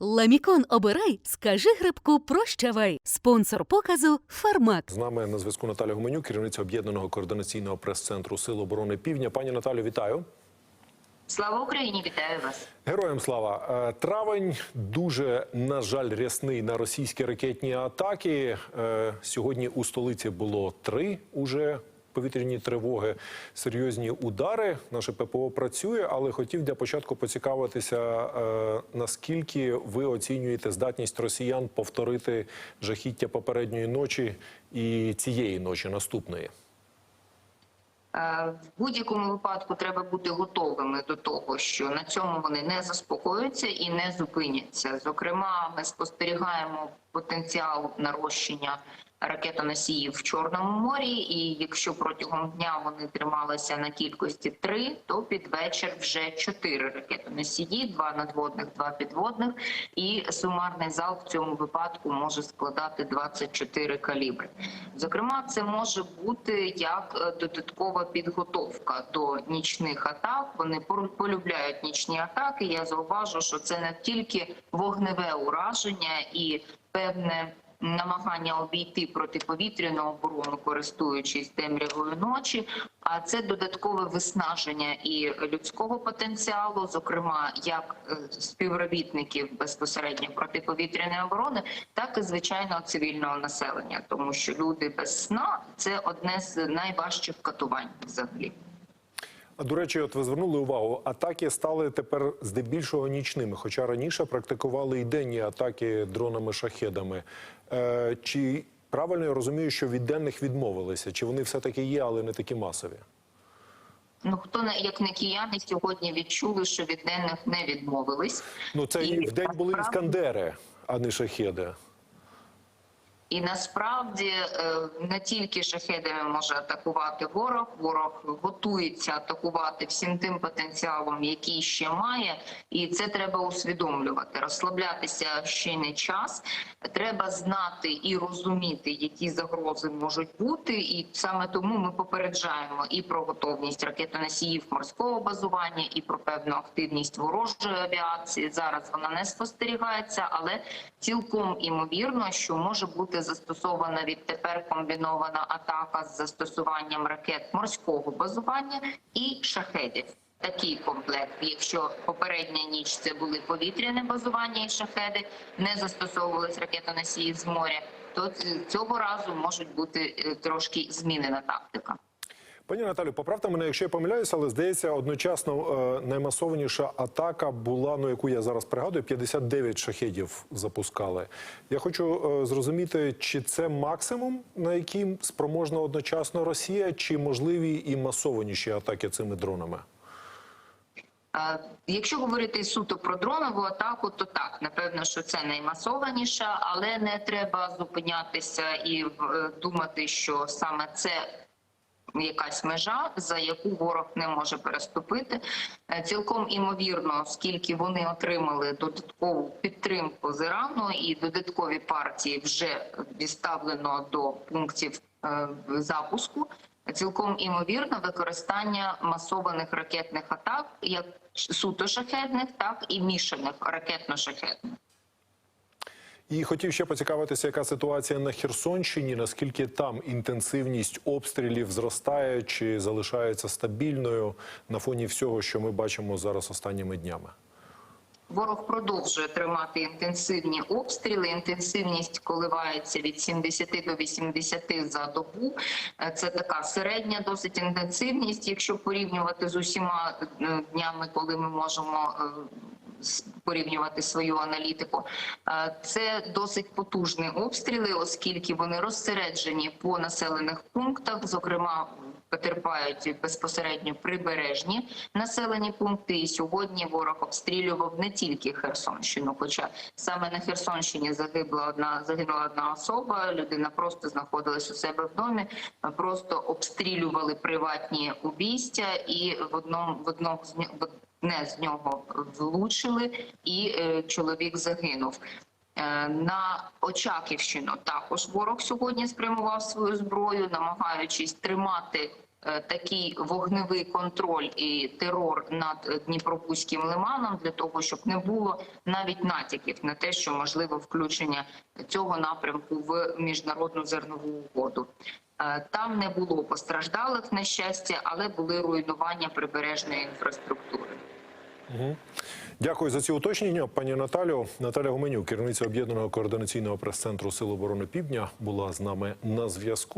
Ламікон обирай, скажи грибку прощавай. Спонсор показу Фармак. З нами на зв'язку Наталя Гуменюк, керівниця об'єднаного координаційного прес-центру Сил оборони Півдня. Пані Наталю, вітаю. Слава Україні, вітаю вас. Героям слава Е, травень дуже на жаль рясний на російські ракетні атаки. Е, Сьогодні у столиці було три уже повітряні тривоги, серйозні удари. Наше ППО працює, але хотів для початку поцікавитися, е, наскільки ви оцінюєте здатність росіян повторити жахіття попередньої ночі і цієї ночі наступної. Е, В будь-якому випадку треба бути готовими до того, що на цьому вони не заспокоюються і не зупиняться. Зокрема, ми спостерігаємо потенціал нарощення ракетоносіїв в Чорному морі. І якщо протягом дня вони трималися на кількості три, то під вечір вже чотири ракетоносії, два надводних, два підводних, і сумарний зал в цьому випадку може складати 24 калібри. Зокрема, це може бути як е, додаткова підготовка до нічних атак. Вони полюбляють нічні атаки. Я зауважу, що це не тільки вогневе ураження і певне. Намагання обійти протиповітряну оборону, користуючись темрявою ночі, а це додаткове виснаження і людського потенціалу, зокрема як е, співробітників безпосередньо протиповітряної оборони, так і звичайно цивільного населення, тому що люди без сна це одне з найважчих катувань взагалі. А до речі, от ви звернули увагу, атаки стали тепер здебільшого нічними, хоча раніше практикували і денні атаки дронами-шахедами. Е, чи правильно я розумію, що від денних відмовилися? Чи вони все-таки є, але не такі масові? Ну хто як не кияни сьогодні відчули, що від денних не відмовились. Ну це і в день були іскандери, а не шахеди. І насправді е, не тільки шахедами може атакувати ворог, ворог готується атакувати всім тим потенціалом, який ще має, і це треба усвідомлювати. Розслаблятися ще не час. Треба знати і розуміти, які загрози можуть бути, і саме тому ми попереджаємо і про готовність ракетоносіїв морського базування, і про певну активність ворожої авіації. Зараз вона не спостерігається, але цілком імовірно, що може бути застосована відтепер комбінована атака з застосуванням ракет морського базування і шахедів. Такий комплект, якщо попередня ніч це були повітряне базування і шахеди, не застосовувались ракетоносії з моря, то цього разу можуть бути е, трошки змінена тактика. Пані Наталю, поправте мене, якщо я помиляюся, але здається, одночасно е, наймасованіша атака була, ну яку я зараз пригадую, 59 шахедів запускали. Я хочу е, зрозуміти, чи це максимум, на який спроможна одночасно Росія, чи можливі і масованіші атаки цими дронами? Якщо говорити суто про дронову атаку, то так напевно, що це наймасованіша, але не треба зупинятися і е, думати, що саме це. Якась межа, за яку ворог не може переступити, Е, цілком імовірно, оскільки вони отримали додаткову підтримку з Ірану, і додаткові партії вже відставлено до пунктів е, запуску. Цілком імовірно використання масованих ракетних атак, як суто шахетних, так і мішаних ракетно-шахетних. І хотів ще поцікавитися, яка ситуація на Херсонщині, наскільки там інтенсивність обстрілів зростає чи залишається стабільною на фоні всього, що ми бачимо зараз останніми днями. Ворог продовжує тримати інтенсивні обстріли. Інтенсивність коливається від 70 до 80 за добу. Е, Це така середня досить інтенсивність, якщо порівнювати з усіма е, днями, коли ми можемо. Порівнювати свою аналітику, це досить потужні обстріли, оскільки вони розсереджені по населених пунктах, зокрема потерпають безпосередньо прибережні населені пункти. І сьогодні ворог обстрілював не тільки Херсонщину, хоча саме на Херсонщині загибла одна загинула одна особа. Людина просто знаходилась у себе в домі, просто обстрілювали приватні обійстя, і в одному в одному з нього- з нього влучили, і е, чоловік загинув. Е, На Очаківщину також ворог сьогодні спрямував свою зброю, намагаючись тримати е, такий вогневий контроль і терор над Дніпробузьким лиманом для того, щоб не було навіть натяків на те, що можливо включення цього напрямку в міжнародну зернову угоду. Е, Там не було постраждалих на щастя, але були руйнування прибережної інфраструктури. Дякую за ці уточнення, пані Наталю. Наталя Гуменюк, керівниця об'єднаного координаційного прес-центру Сил оборони Півдня, була з нами на зв'язку.